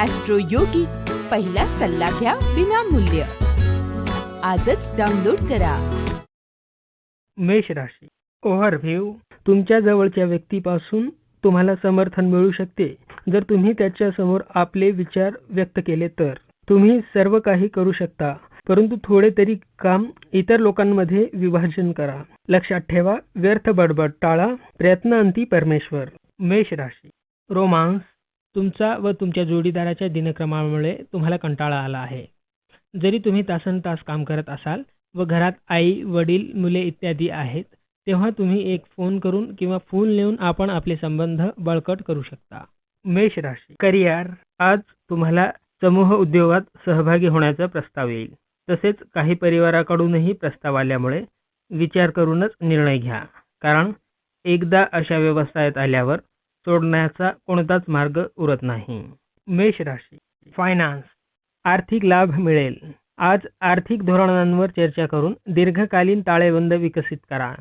Austro योगी पहिला सल्ला घ्या विनामूल्य. आजच डाउनलोड करा. मेष राशी. ओव्हरव्ह्यू तुमच्या जवळच्या व्यक्तीपासून तुम्हाला समर्थन मिळू शकते. जर तुम्ही त्याच्यासमोर आपले विचार व्यक्त केले तर. तुम्ही सर्व काही करू शकता. परंतु थोडे तरी काम इतर लोकांमध्ये विभाजन करा. लक्षात ठेवा व्यर्थ बडबड टाळा प्रयत्नांती परमेश्वर. मेष राशी. रोमांस तुमचा व तुमच्या जोडीदाराच्या दिनक्रमामुळे तुम्हाला कंटाळा आला आहे. जरी तुम्ही तासन तास काम करत असाल व घरात आई वडील मुले इत्यादी आहेत तेव्हा तुम्ही एक फोन करून किंवा फूल नेऊन आपण आपले संबंध बळकट करू शकता. मेष राशी. करिअर. आज तुम्हाला समूह उद्योगात सहभागी होण्याचा प्रस्ताव येईल. तसेच काही परिवाराकडूनही प्रस्ताव आल्यामुळे विचार करूनच निर्णय घ्या. कारण एकदा अशा व्यवस्थेत आल्यावर सोडण्याचा कोणताच मार्ग उरत नाही. मेष राशी फायनान्स आर्थिक लाभ मिळेल. आज आर्थिक धोरणांवर चर्चा करून दीर्घकालीन ताळेबंद विकसित करा.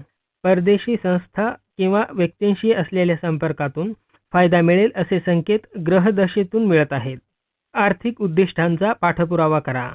परदेशी संस्था किंवा व्यक्तींशी असलेल्या संपर्कातून फायदा मिळेल असे संकेत ग्रहदशेतून मिळत आहेत. आर्थिक उद्दिष्टांचा पाठपुरावा करा.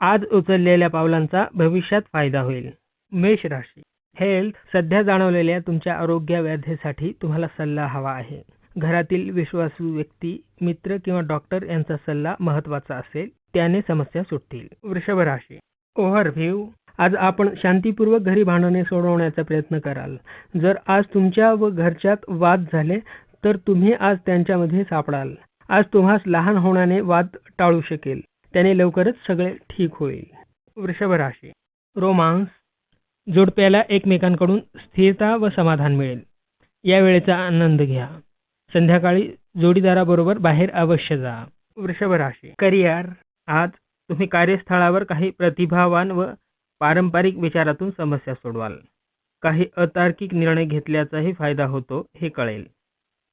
आज उचललेल्या पावलांचा भविष्यात फायदा होईल. मेष राशी हेल्थ सध्या जाणवलेल्या तुमच्या आरोग्य व्याधीसाठी तुम्हाला सल्ला हवा आहे. घरातील विश्वासू व्यक्ती मित्र किंवा डॉक्टर यांचा सल्ला महत्त्वाचा असेल त्याने समस्या सुटतील. वृषभ राशी. ओव्हरव्ह्यू. आज आपण शांतीपूर्वक घरी भांडणे सोडवण्याचा प्रयत्न कराल. जर आज तुमच्या व घरच्यात वाद झाले तर तुम्ही आज त्यांच्यामध्ये सापडाल. आज तुम्हास लहान होण्याने वाद टाळू शकेल. त्याने लवकरच सगळे ठीक होईल. वृषभ राशी. रोमांस. जोडप्याला एकमेकांकडून स्थिरता व समाधान मिळेल. या वेळेचा आनंद घ्या. संध्याकाळी जोडीदाराबरोबर बाहेर अवश्य जा. वृषभ राशी करिअर. आज तुम्ही कार्यस्थळावर काही प्रतिभावान व पारंपरिक विचारातून समस्या सोडवाल. काही अतार्किक निर्णय घेतल्याचाही फायदा होतो हे कळेल.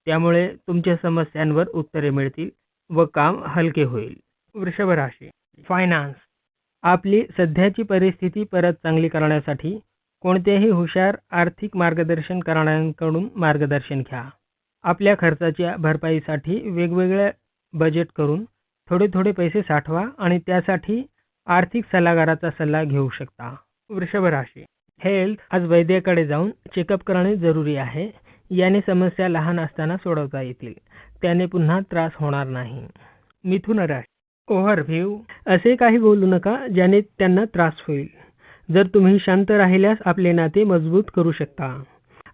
त्यामुळे तुमच्या समस्यांवर उत्तरे मिळतील व काम हलके होईल. वृषभ राशी फायनान्स. आपली सध्याची परिस्थिती परत चांगली करण्यासाठी कोणत्याही हुशार आर्थिक मार्गदर्शन करणाऱ्यांकडून मार्गदर्शन घ्या. आपल्या खर्चाच्या भरपाईसाठी वेगवेगळ्या बजेट करून थोडे थोडे पैसे साठवा आणि त्यासाठी आर्थिक सल्लागाराचा सल्ला घेऊ शकता. वृषभ राशी. हेल्थ आज वैद्याकडे जाऊन चेकअप करणे जरुरी आहे. याने समस्या लहान असताना सोडवता येतील. त्याने पुन्हा त्रास होणार नाही. मिथुन राशी. ओव्हरव्ह्यू असे काही बोलू नका ज्याने त्यांना त्रास होईल. जर तुम्ही शांत राहिल्यास आपले नाते मजबूत करू शकता.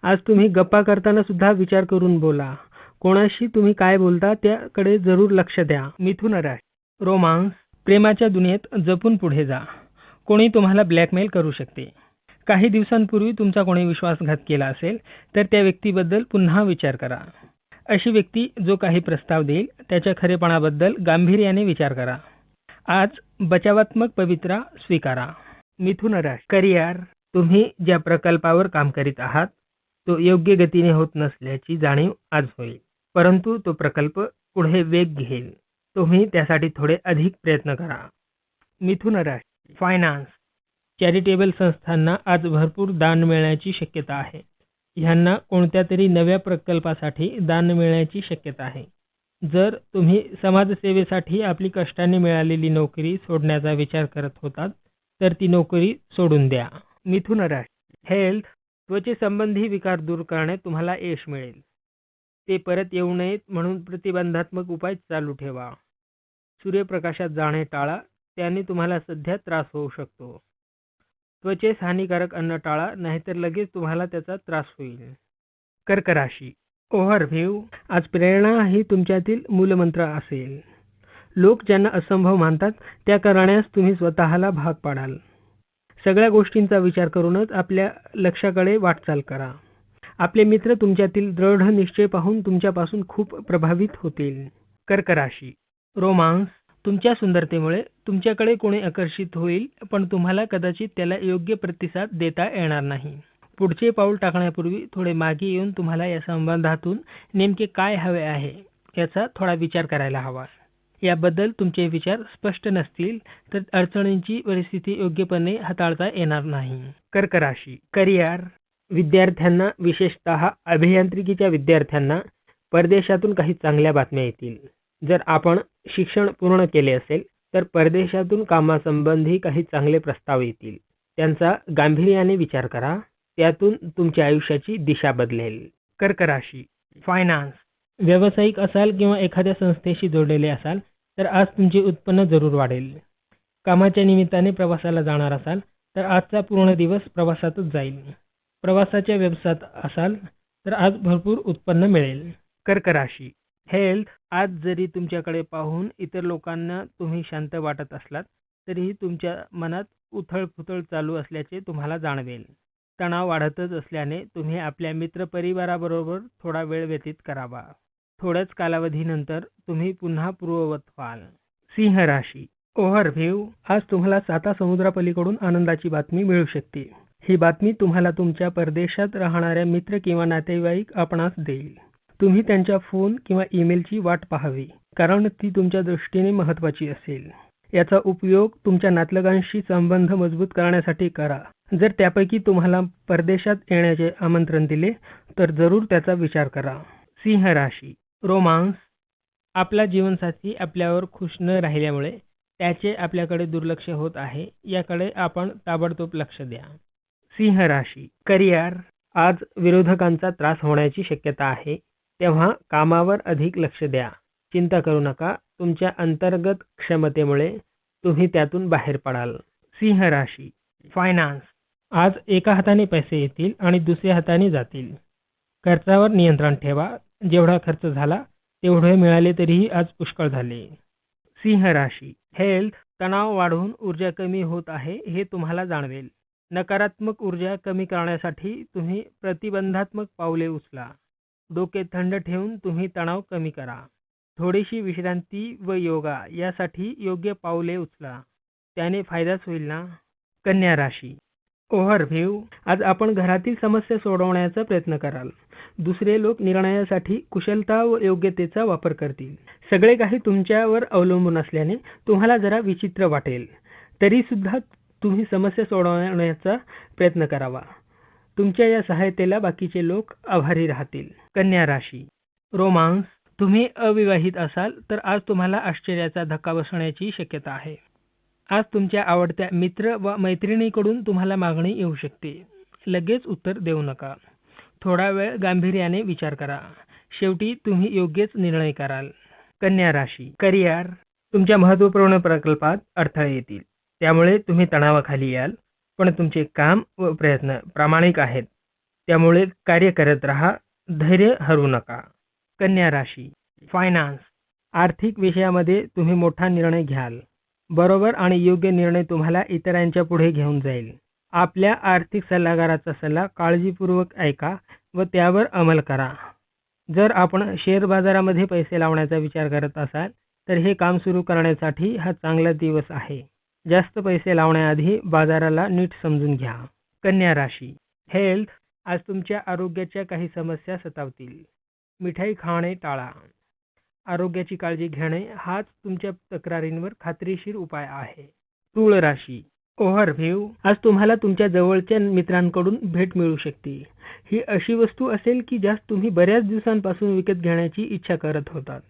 आज तुम्ही गप्पा करताना सुद्धा विचार करून बोला. कोणाशी तुम्ही काय बोलता त्याकडे जरूर लक्ष द्या. मिथुन राश रोमांस. प्रेमाच्या दुनियेत जपून पुढे जा. कोणी तुम्हाला ब्लॅकमेल करू शकते. काही दिवसांपूर्वी तुमचा कोणी विश्वासघात केला असेल तर त्या व्यक्तीबद्दल पुन्हा विचार करा. अशी व्यक्ती जो काही प्रस्ताव देईल त्याच्या खरेपणाबद्दल गांभीर्याने विचार करा. आज बचावात्मक पवित्रा स्वीकारा. मिथुन राश करिअर. तुम्ही ज्या प्रकल्पावर काम करीत आहात तो योग्य गतीने होत नसल्याची जाणीव आज होईल. परंतु तो प्रकल्प पुढे वेग घेईल. तुम्ही त्यासाठी थोडे अधिक प्रयत्न करा. मिथुन राशी. फायनान्स चॅरिटेबल संस्थांना आज भरपूर दान मिळण्याची शक्यता आहे. ह्यांना कोणत्या तरी नव्या प्रकल्पासाठी दान मिळण्याची शक्यता आहे. जर तुम्ही समाजसेवेसाठी आपली कष्टाने मिळालेली नोकरी सोडण्याचा विचार करत होतात तर ती नोकरी सोडून द्या. मिथुन राशी. हेल्थ त्वचेसंबंधी विकार दूर करण्यात तुम्हाला यश मिळेल. ते परत येऊ नयेत म्हणून प्रतिबंधात्मक उपाय चालू ठेवा. सूर्यप्रकाशात जाणे टाळा त्याने तुम्हाला सध्या त्रास होऊ शकतो. त्वचेस हानिकारक अन्न टाळा नाहीतर लगेच तुम्हाला त्याचा त्रास होईल. कर्क राशी ओव्हरव्ह्यू आज प्रेरणा ही तुमच्यातील मूलमंत्र असेल. लोक ज्यांना असंभव मानतात त्या करण्यास तुम्ही स्वतःला भाग पाडाल. सगळ्या गोष्टींचा विचार करूनच आपल्या लक्ष्याकडे वाटचाल करा. आपले मित्र तुमच्यातील दृढ निश्चय पाहून तुमच्यापासून खूप प्रभावित होतील. कर्क राशी रोमांस. तुमच्या सुंदरतेमुळे तुमच्याकडे कोणी आकर्षित होईल पण तुम्हाला कदाचित त्याला योग्य प्रतिसाद देता येणार नाही. पुढचे पाऊल टाकण्यापूर्वी थोडे मागे येऊन तुम्हाला या संबंधातून नेमके काय हवे आहे याचा थोडा विचार करायला हवा. याबद्दल तुमचे विचार स्पष्ट नसतील तर अडचणींची परिस्थिती योग्यपणे हाताळता येणार नाही. कर्क राशी करिअर. विद्यार्थ्यांना विशेषतः अभियांत्रिकीच्या विद्यार्थ्यांना परदेशातून काही चांगल्या बातम्या येतील. जर आपण शिक्षण पूर्ण केले असेल तर परदेशातून कामासंबंधी काही चांगले प्रस्ताव येतील. त्यांचा गांभीर्याने विचार करा. त्यातून तुमच्या आयुष्याची दिशा बदलेल. कर्क राशी फायनान्स. व्यावसायिक असाल किंवा एखाद्या संस्थेशी जोडलेले असाल तर आज तुमचे उत्पन्न जरूर वाढेल. कामाच्या निमित्ताने प्रवासाला जाणार असाल तर आजचा पूर्ण दिवस प्रवासातच जाईल. प्रवासाच्या व्यवसायात असाल तर आज भरपूर उत्पन्न मिळेल. कर्क राशी. हेल्थ आज जरी तुमच्याकडे पाहून इतर लोकांना तुम्ही शांत वाटत असलात तरीही तुमच्या मनात उथळ-पुथळ चालू असल्याचे तुम्हाला जाणवेल. तणाव वाढतच असल्याने तुम्ही आपल्या मित्रपरिवाराबरोबर थोडा वेळ व्यतीत करावा. थोड्याच कालावधीनंतर तुम्ही पुन्हा पूर्ववत व्हाल. सिंह राशी. ओव्हरव्ह्यू आज तुम्हाला साता समुद्रापलीकडून आनंदाची बातमी मिळू शकते. ही बातमी तुम्हाला तुमच्या परदेशात राहणाऱ्या मित्र किंवा नातेवाईक आपणास देईल. तुम्ही त्यांच्या फोन किंवा ईमेलची वाट पाहावी कारण ती तुमच्या दृष्टीने महत्त्वाची असेल. याचा उपयोग तुमच्या नातलगांशी संबंध मजबूत करण्यासाठी करा. जर त्यापैकी तुम्हाला परदेशात येण्याचे आमंत्रण दिले तर जरूर त्याचा विचार करा. सिंह राशी. रोमांस आपला जीवनसाथी आपल्यावर खुश न राहिल्यामुळे त्याचे आपल्याकडे दुर्लक्ष होत आहे याकडे आपण ताबडतोब लक्ष द्या. सिंह राशी करिअर आज विरोधकांचा त्रास होण्याची शक्यता आहे तेव्हा कामावर अधिक लक्ष द्या. चिंता करू नका तुमच्या अंतर्गत क्षमतेमुळे तुम्ही त्यातून बाहेर पडाल. सिंह राशी फायनान्स आज एका हाताने पैसे येतील आणि दुसऱ्या हाताने जातील. खर्चावर नियंत्रण ठेवा जेवढा खर्च झाला तेवढे मिळाले तरीही आज पुष्कळ झाले. सिंह राशी हेल्थ तणाव वाढून ऊर्जा कमी होत आहे हे तुम्हाला जाणवेल. नकारात्मक ऊर्जा कमी करण्यासाठी तुम्ही प्रतिबंधात्मक पावले उचला. डोके थंड ठेवून तुम्ही तणाव कमी करा. थोडीशी विश्रांती व योगा यासाठी योग्य पावले उचला. त्याने फायदाच होईल ना? कन्या राशी ओव्हरव्ह्यू. आज आपण घरातील समस्या सोडवण्याचा प्रयत्न कराल. दुसरे लोक निर्णयासाठी कुशलता व योग्यतेचा वापर करतील. सगळे काही तुमच्यावर अवलंबून असल्याने तुम्हाला जरा विचित्र वाटेल. तरीसुद्धा तुम्ही समस्या सोडवण्याचा प्रयत्न करावा. तुमच्या या सहायतेला बाकीचे लोक आभारी राहतील. कन्या राशी. रोमांस. तुम्ही अविवाहित असाल तर आज तुम्हाला आश्चर्याचा धक्का बसण्याची शक्यता आहे. आज तुमच्या आवडत्या मित्र व मैत्रिणीकडून तुम्हाला मागणी येऊ शकते. लगेच उत्तर देऊ नका. थोडा वेळ गांभीर्याने विचार करा. शेवटी तुम्ही योग्यच निर्णय कराल. कन्या राशी करिअर तुमच्या महत्त्वपूर्ण प्रकल्पात अडथळे येतील. त्यामुळे तुम्ही तणावाखाली याल पण तुमचे काम व प्रयत्न प्रामाणिक आहेत. त्यामुळे कार्य करत राहा धैर्य हरू नका. कन्या राशी फायनान्स आर्थिक विषयामध्ये तुम्ही मोठा निर्णय घ्याल. बरोबर आणि योग्य निर्णय तुम्हाला इतरांच्या पुढे घेऊन जाईल. आपल्या आर्थिक सल्लागाराचा सल्ला काळजीपूर्वक ऐका व त्यावर अंमल करा. जर आपण शेअर बाजारामध्ये पैसे लावण्याचा विचार करत असाल तर हे काम सुरू करण्यासाठी हा चांगला दिवस आहे. जास्त पैसे लावण्याआधी बाजाराला नीट समजून घ्या. कन्या राशी. हेल्थ आज तुमच्या आरोग्याच्या काही समस्या सतावतील. मिठाई खाणे टाळा. आरोग्याची काळजी घेणे हाच तुमच्या तक्रारींवर खात्रीशीर उपाय आहे. तुळ राशी ओव्हरव्ह्यू आज तुम्हाला तुमच्या जवळच्या मित्रांकडून भेट मिळू शकते. ही अशी वस्तू असेल की ज्यास तुम्ही बऱ्याच दिवसांपासून विकत घेण्याची इच्छा करत होतात.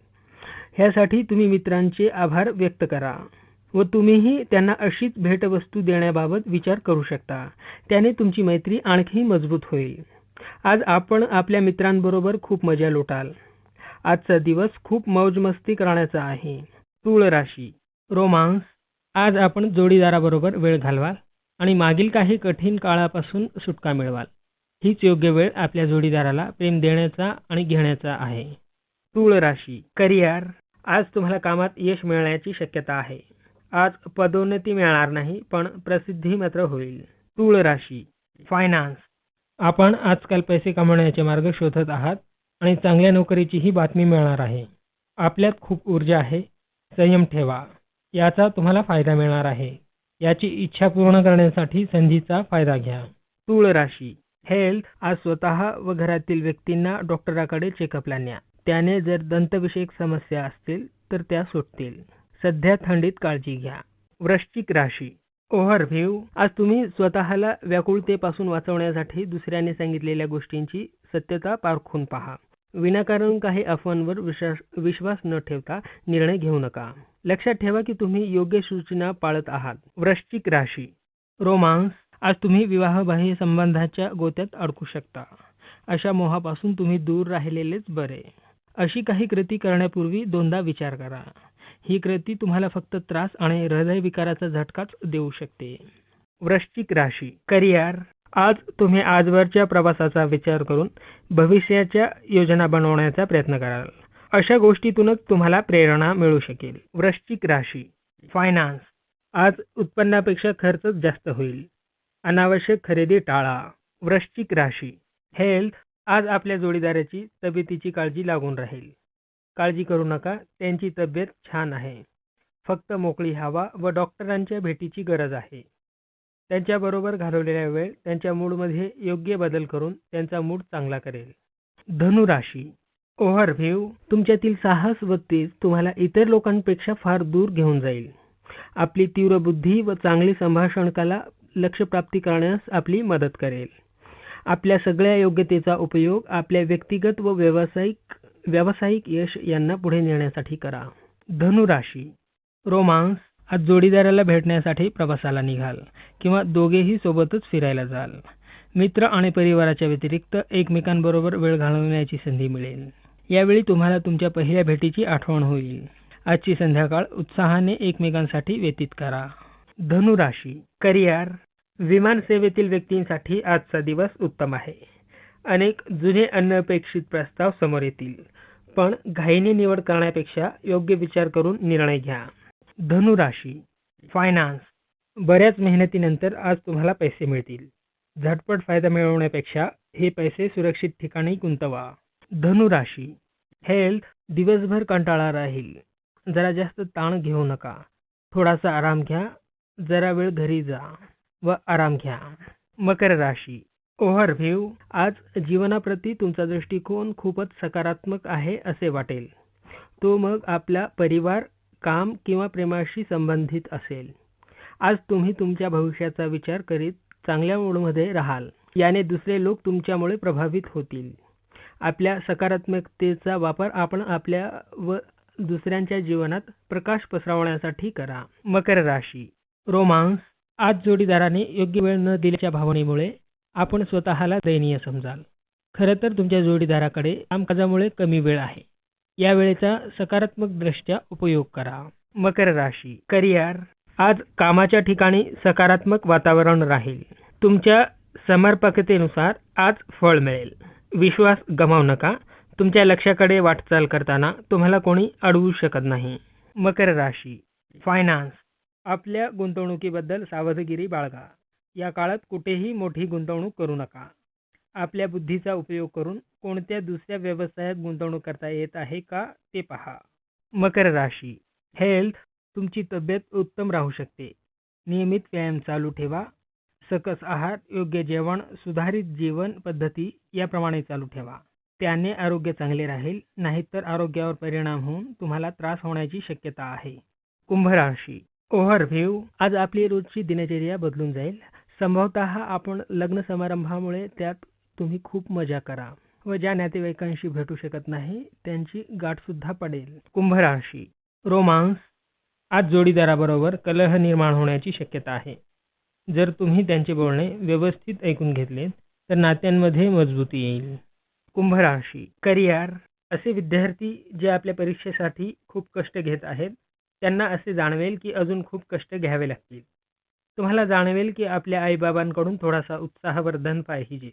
ह्यासाठी तुम्ही मित्रांचे आभार व्यक्त करा व तुम्हीही त्यांना अशीच भेटवस्तू देण्याबाबत विचार करू शकता. त्याने तुमची मैत्री आणखी मजबूत होईल. आज आपण आपल्या मित्रांबरोबर खूप मजा लुटाल. आजचा दिवस खूप मौजमस्ती करण्याचा आहे. तूळ राशी रोमांस आज आपण जोडीदाराबरोबर वेळ घालवाल आणि मागील काही कठीण काळापासून सुटका मिळवाल. हीच योग्य वेळ आपल्या जोडीदाराला प्रेम देण्याचा आणि घेण्याचा आहे. तूळ राशी करिअर आज तुम्हाला कामात यश मिळण्याची शक्यता आहे. आज पदोन्नती मिळणार नाही पण प्रसिद्धी मात्र होईल. तूळ राशी फायनान्स आपण आजकाल पैसे कमवण्याचे मार्ग शोधत आहात. आणि चांगल्या नोकरीचीही बातमी मिळणार आहे. आपल्यात खूप ऊर्जा आहे. संयम ठेवा. याचा तुम्हाला फायदा मिळणार आहे. याची इच्छा पूर्ण करण्यासाठी संधीचा फायदा घ्या. तूळ राशी. हेल्थ आज स्वतः व घरातील व्यक्तींना डॉक्टराकडे चेकअपला न्या. त्याने जर दंतविषयक समस्या असतील तर त्या सुटतील. सध्या थंडीत काळजी घ्या. वृश्चिक राशी. ओव्हरव्ह्यू. आज तुम्ही स्वतःला व्याकुळतेपासून वाचवण्यासाठी दुसऱ्याने सांगितलेल्या गोष्टींची सत्यता पारखून पहा. विनाकारण काही अफवांवर विश्वास विश्वास न ठेवता निर्णय घेऊ नका. लक्षात ठेवा की तुम्ही योग्य सूचना पाळत आहात. वृश्चिक राशी. रोमांस. आज तुम्ही विवाहबाह्य संबंधाच्या गोत्यात अडकू शकता. अशा मोहापासून तुम्ही दूर राहिलेलेच बरे. अशी काही कृती करण्यापूर्वी दोनदा विचार करा. ही कृती तुम्हाला फक्त त्रास आणि हृदयविकाराचा झटकाच देऊ शकते. वृश्चिक राशी. करिअर. आज तुम्ही आजवरच्या प्रवासाचा विचार करून भविष्याच्या योजना बनवण्याचा प्रयत्न कराल. अशा गोष्टीतूनच तुम्हाला प्रेरणा मिळू शकेल. वृश्चिक राशी फायनान्स आज उत्पन्नापेक्षा खर्चच जास्त होईल. अनावश्यक खरेदी टाळा. वृश्चिक राशी हेल्थ आज आपल्या जोडीदाराची तब्येतीची काळजी लागून राहील. काळजी करू नका त्यांची तब्येत छान आहे. फक्त मोकळी हवा व डॉक्टरांच्या भेटीची गरज आहे. त्यांच्याबरोबर घालवलेला वेळ त्यांच्या मूडमध्ये योग्य बदल करून त्यांचा मूड चांगला करेल. धनुराशी ओव्हरव्ह्यू तुमच्यातील साहस व तेज तुम्हाला इतर लोकांपेक्षा फार दूर घेऊन जाईल. आपली तीव्र बुद्धी व चांगली संभाषण कला लक्ष्यप्राप्ती करण्यास आपली मदत करेल. आपल्या सगळ्या योग्यतेचा उपयोग आपल्या व्यक्तिगत व व्यावसायिक व्यावसायिक यश यांना पुढे नेण्यासाठी करा. धनुराशी रोमांस आज जोडीदाराला भेटण्यासाठी प्रवासाला निघाल किंवा दोघेही सोबतच फिरायला जाल. मित्र आणि परिवाराच्या व्यतिरिक्त एकमेकांबरोबर वेळ घालवण्याची संधी मिळेल. यावेळी तुम्हाला तुमच्या पहिल्या भेटीची आठवण होईल. आजची संध्याकाळ उत्साहाने एकमेकांसाठी व्यतीत करा. धनुराशी करिअर विमान सेवेतील व्यक्तींसाठी आजचा दिवस उत्तम आहे. अनेक जुने अनपेक्षित प्रस्ताव समोर येतील. पण घाईने निवड करण्यापेक्षा योग्य विचार करून निर्णय घ्या. धनुराशी फायनान्स बऱ्याच मेहनतीनंतर आज तुम्हाला पैसे मिळतील. झटपट फायदा मिळवण्यापेक्षा हे पैसे सुरक्षित ठिकाणी गुंतवा. धनुराशी हेल्थ दिवसभर कंटाळा राहील. जरा जास्त ताण घेऊ नका. थोडासा आराम घ्या. जरा वेळ घरी जा व आराम घ्या. मकर राशी ओव्हरव्ह्यू आज जीवनाप्रती तुमचा दृष्टिकोन खूपच सकारात्मक आहे असे वाटेल. तो मग आपला परिवार काम किंवा प्रेमाशी संबंधित असेल. आज तुम्ही तुमच्या भविष्याचा विचार करीत चांगल्या मूडमध्ये राहाल. याने दुसरे लोक तुमच्यामुळे प्रभावित होतील. आपल्या सकारात्मकतेचा वापर आपण आपल्या व दुसऱ्यांच्या जीवनात प्रकाश पसरवण्यासाठी करा. मकर राशी. रोमांस. आज जोडीदाराने योग्य वेळ न दिल्याच्या भावनेमुळे आपण स्वतःला दयनीय समजाल. खरं तर तुमच्या जोडीदाराकडे कामकाजामुळे कमी वेळ आहे. या वेळेचा सकारात्मक दृष्ट्या उपयोग करा. मकर राशी करिअर. आज कामाच्या ठिकाणी सकारात्मक वातावरण राहील. तुमच्या समर्पकतेनुसार आज फळ मिळेल. विश्वास गमावू नका. तुमच्या लक्षाकडे वाटचाल करताना तुम्हाला कोणी अडवू शकत नाही. मकर राशी फायनान्स आपल्या गुंतवणुकीबद्दल सावधगिरी बाळगा. या काळात कुठेही मोठी गुंतवणूक करू नका. आपल्या बुद्धीचा उपयोग करून कोणत्या दुसऱ्या व्यवसायात गुंतवणूक करता येत आहे का ते पहा. मकर राशी. हेल्थ तुमची तब्येत उत्तम राहू शकते. नियमित व्यायाम चालू ठेवा. सकस आहार योग्य जेवण सुधारित जीवन पद्धती याप्रमाणे चालू ठेवा. त्याने आरोग्य चांगले राहील नाहीतर आरोग्यावर परिणाम होऊन तुम्हाला त्रास होण्याची शक्यता आहे. कुंभ राशी. ओव्हरव्ह्यू. आज आपली रोजची दिनचर्या बदलून जाईल. संभवतः आपण लग्न समारंभामुळे त्यात तुम्ही खूप मजा करा व ज्या नातेवाईकांशी भेटू शकत नाही त्यांची गाठसुद्धा पडेल. कुंभ राशी. रोमांस. आज जोडीदाराबरोबर कलह निर्माण होण्याची शक्यता आहे. जर तुम्ही त्यांचे बोलणे व्यवस्थित ऐकून घेतले तर नात्यांमध्ये मजबूती येईल. कुंभ राशी. करिअर. असे विद्यार्थी जे आपल्या परीक्षेसाठी खूप कष्ट घेत आहेत त्यांना असे जाणवेल की अजून खूप कष्ट घ्यावे लागतील. तुम्हाला जाणवेल की आपल्या आईबाबांकडून थोडासा उत्साहवर्धन पाहिजे.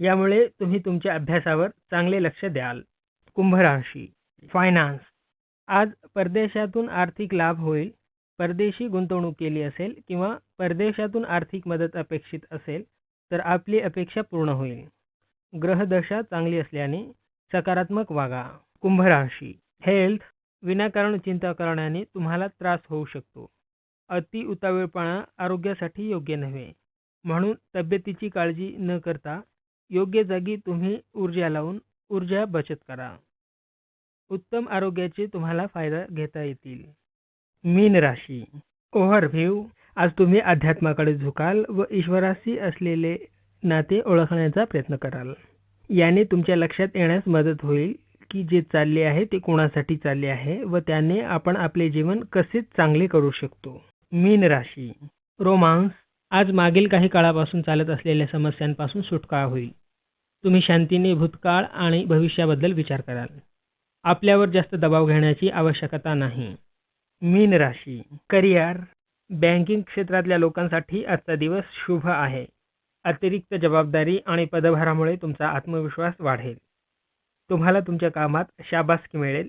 यामुळे तुम्ही तुमच्या अभ्यासावर चांगले लक्ष द्याल. कुंभ राशी फायनान्स आज परदेशातून आर्थिक लाभ होईल. परदेशी गुंतवणूक केली असेल किंवा परदेशातून आर्थिक मदत अपेक्षित असेल तर आपली अपेक्षा पूर्ण होईल. ग्रहदशा चांगली असल्याने सकारात्मक वागा. कुंभ राशी हेल्थ विनाकारण चिंता करण्याने तुम्हाला त्रास होऊ शकतो. अति उतावीळपणा आरोग्यासाठी योग्य नव्हे. म्हणून तब्येतीची काळजी न करता योग्य जागी तुम्ही ऊर्जा लावून ऊर्जा बचत करा. उत्तम आरोग्याचे तुम्हाला फायदा घेता येतील. मीन राशी. ओव्हरव्ह्यू आज तुम्ही अध्यात्माकडे झुकाल व ईश्वराशी असलेले नाते ओळखण्याचा प्रयत्न कराल. याने तुमच्या लक्षात येण्यास मदत होईल की जे चालले आहे ते कोणासाठी चालले आहे व त्याने आपण आपले जीवन कसे चांगले करू शकतो. मीन राशी. रोमांस. आज मागील काही काळापासून चालत असलेल्या समस्यांपासून सुटका होईल. तुम्ही शांतीने भूतकाळ आणि भविष्याबद्दल विचार कराल. आपल्यावर जास्त दबाव घेण्याची आवश्यकता नाही. मीन राशी करिअर बँकिंग क्षेत्रातल्या लोकांसाठी आजचा दिवस शुभ आहे. अतिरिक्त जबाबदारी आणि पदभारामुळे तुमचा आत्मविश्वास वाढेल. तुम्हाला तुमच्या कामात शाबासकी मिळेल.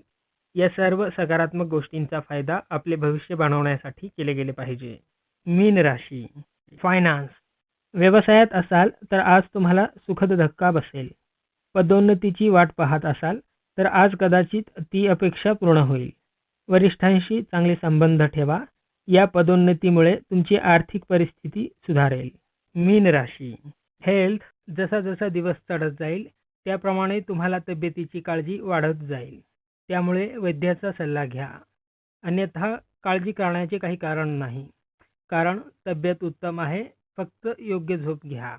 या सर्व सकारात्मक गोष्टींचा फायदा आपले भविष्य बनवण्यासाठी केले गेले पाहिजे. मीन राशी फायनान्स व्यवसायात असाल तर आज तुम्हाला सुखद धक्का बसेल. पदोन्नतीची वाट पाहत असाल तर आज कदाचित ती अपेक्षा पूर्ण होईल. वरिष्ठांशी चांगले संबंध ठेवा. या पदोन्नतीमुळे तुमची आर्थिक परिस्थिती सुधारेल. मीन राशी. हेल्थ जसा जसा दिवस चढत जाईल त्याप्रमाणे तुम्हाला तब्येतीची काळजी वाढत जाईल. त्यामुळे वैद्याचा सल्ला घ्या. अन्यथा काळजी करण्याचे काही कारण नाही. कारण तब्येत उत्तम आहे फक्त योग्य झोप घ्या.